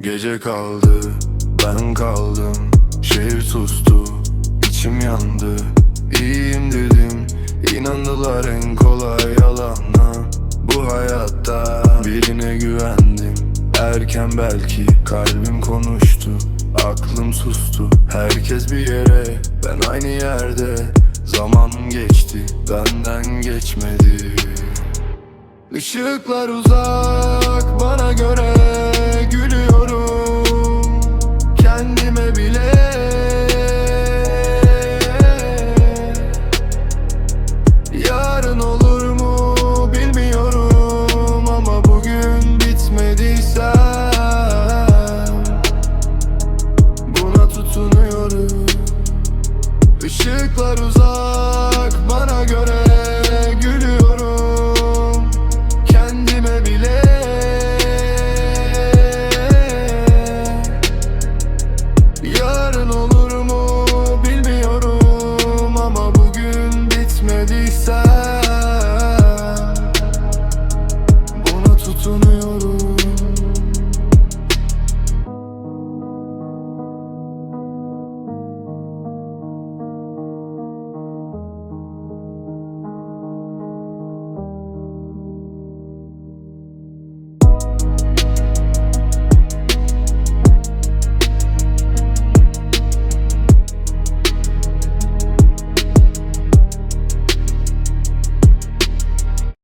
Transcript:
Gece kaldı ben kaldım. Şehir sustu içim yandı. İyiyim dedim inandılar en kolay yalana Bu hayatta birine güvendim. Erken belki kalbim konuştu Aklım sustu. Herkes bir yere ben aynı yerde. Zaman geçti benden geçmedi. Işıklar uzak Işıklar uzak bana göre gülüyorum. Kendime bile. Yarın olur mu bilmiyorum Ama bugün bitmediyse Buna tutunuyorum.